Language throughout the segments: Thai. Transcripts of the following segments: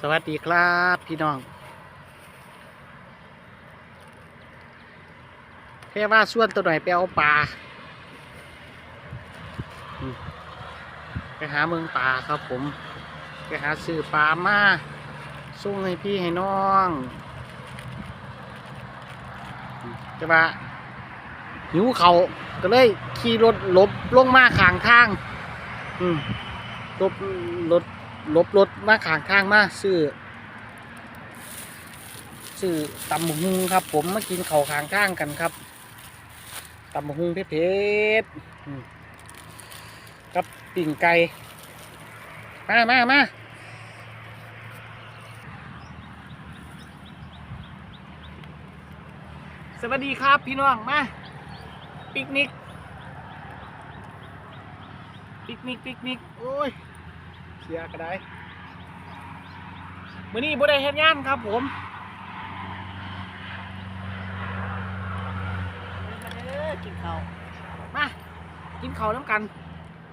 สวัสดีครับพี่น้องแค่ว่าส่วนตัวหน่อยไปเอาปลาไปหาเมืองปลาครับผม ไปหาซื้อปลามาส่งให้พี่ให้น้องจะว่าหิวเขาก็เลยขี่รถลบลงมาข้างทาง อืมลบรถ ลบรถมาขางทางมาซื้อซื้อตำบักหุงครับ ผมมากินเข่าขางทางกันครับตำบักหุงเผ็ดๆอืมกับปิ่งไก่มามามาสวัสดีครับพี่น้องมาปิกนิก ปิกนิก ปิกนิก โอ้ย เชียร์ก็ได้มื้อนี้บ่ได้เฮ็ดงานครับผมมาเด้อกินข้าวมากินข้าวน้ำกัน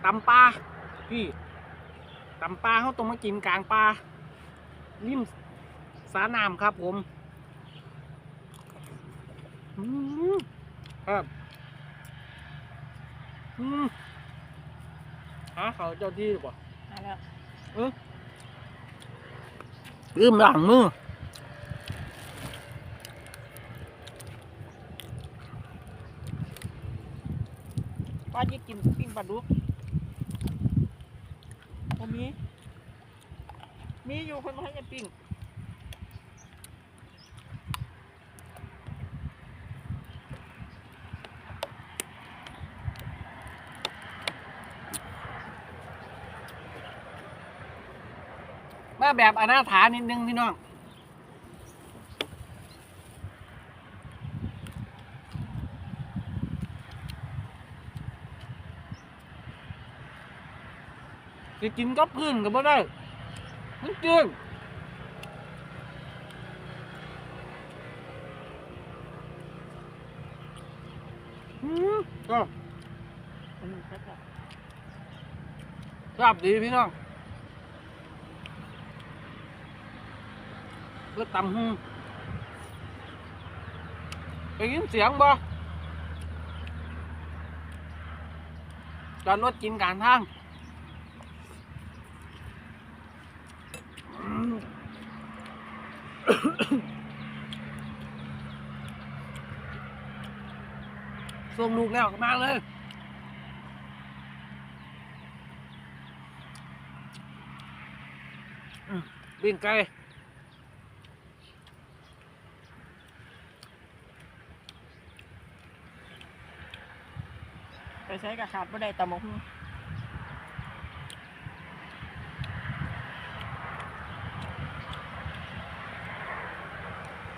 ตำปลาพี่ตำปลาเขาต้องมากินกลางปลาริมสาน้ำครับผมอืมครับอืมหาเขาวเจ้าที่ดีกว่ามาแล้ว ลืมล้างมือป้าจะกินปิ้งปลาดุกโอ้มี มีอยู่คนมาให้จะปิ้ง มาแบบอนาถานิดนึงพี่น้องจะกินกับพื้นก็บ่ได้มันจืดก็อันนี้ก็จะรับดีพี่น้อง ก็ตำหูไปยินเสียงบ่จอดรถกินกลารทางส่งลูกแล้วมาเลยอืมปิ้งไก่ไใช้กระขาดบ่ได้ตำบักหุ่ง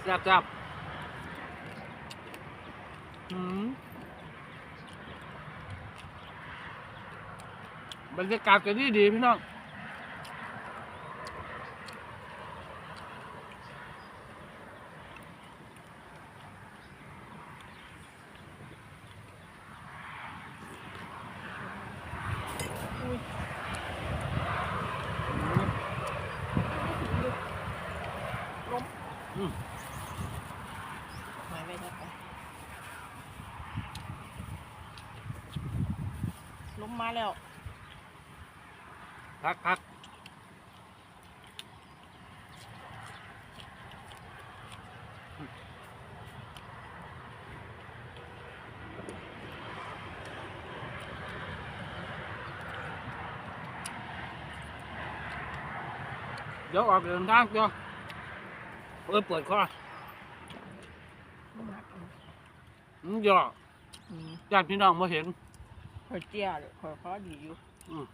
แซ่บจับอืมบรรยากาศก็ดีดีพี่น้อง ล้ม อืม หายไปแล้วไปล้ มมาแล้ว พักพักเดี๋ยวออกเดินทางจ้ะเออปวดคออืมย่ออืมญาติพี่น้องมาเห็นค อยเตี้ยเลยคอยคอดีอยู่อืม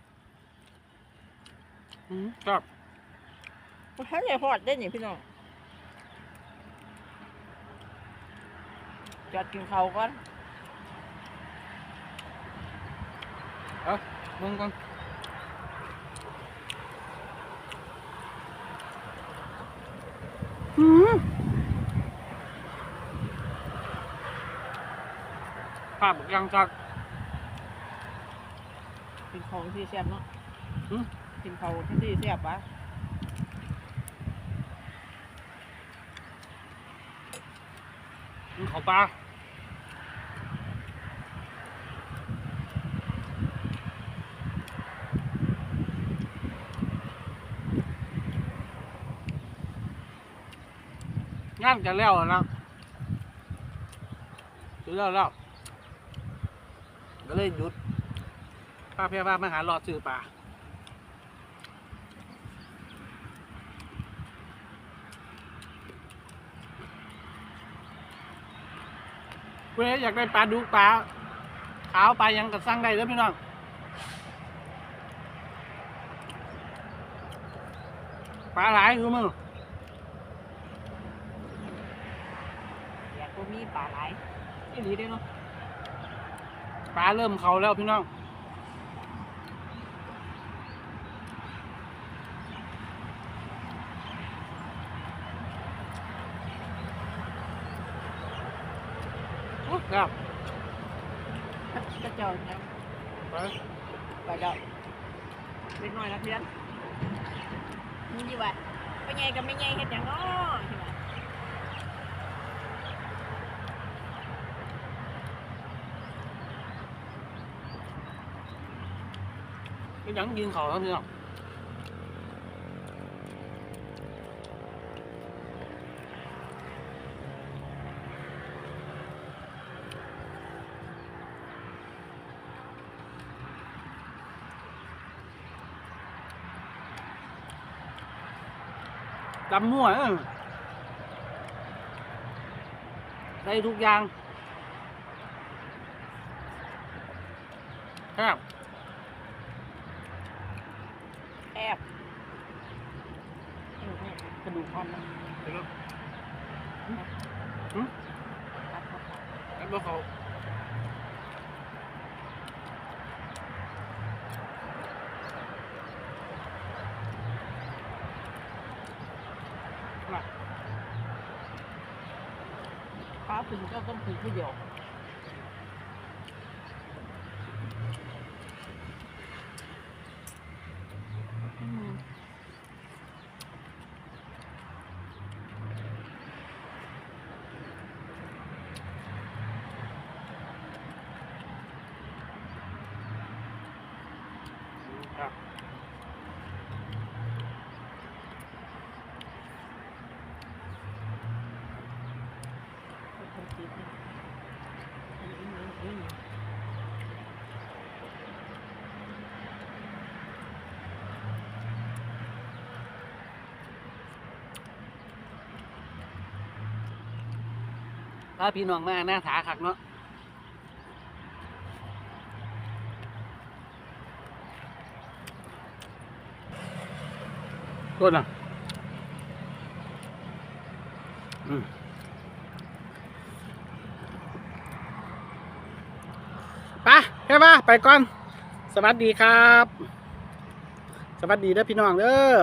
อืมครับบ่ทันได้ฮอดได้นี่พี่น้องจัดกินข้าวก่อนมึงก่อนอืมภาพยังชัด เขาที่แซ่บเนาะหึ กินเขาที่แซ่บวะกินข้าวปลาง่านจะนแล้วนะถึแล้วแล้วก็เลยหยุด ป้าเพียว่ามาหารอดซื้อปลาเว้ยอยากได้ปลาดุกปลาขาวปลาหยังก็สั่งได้เด้อพี่น้องปลาหลายคือมึงอยากก็มีปลาไหลอีหลีได้เนาะปลาเริ่มเขาแล้วพี่น้อง โอ้ครับจะเจอเนี่ยไปไปเด้อเล็กน้อยนักเรียนนี่ดีว่าไปไงกับไม่ไงเฮ็ดหยังเนาะที่ว่า ก็ยังกินเขาแล้วพี่น้อง จำมั่วเออได้ทุกอย่างครับแอบอืมกระดูกอ่อนนะเดี๋ยวนะตัดเข้าไปแล้วก็เขาน่ะ ฟ้าถึงก็ต้องถือผู้เดียวอืม ครับ คนคิดเนี่ยอืมอืมอืม ถ้าพี่น้องมาหน้าถาคักเนาะต้นอะอืมไปแค่ว่าไปก่อน สวัสดีครับ สวัสดีเด้อพี่น้องเด้อ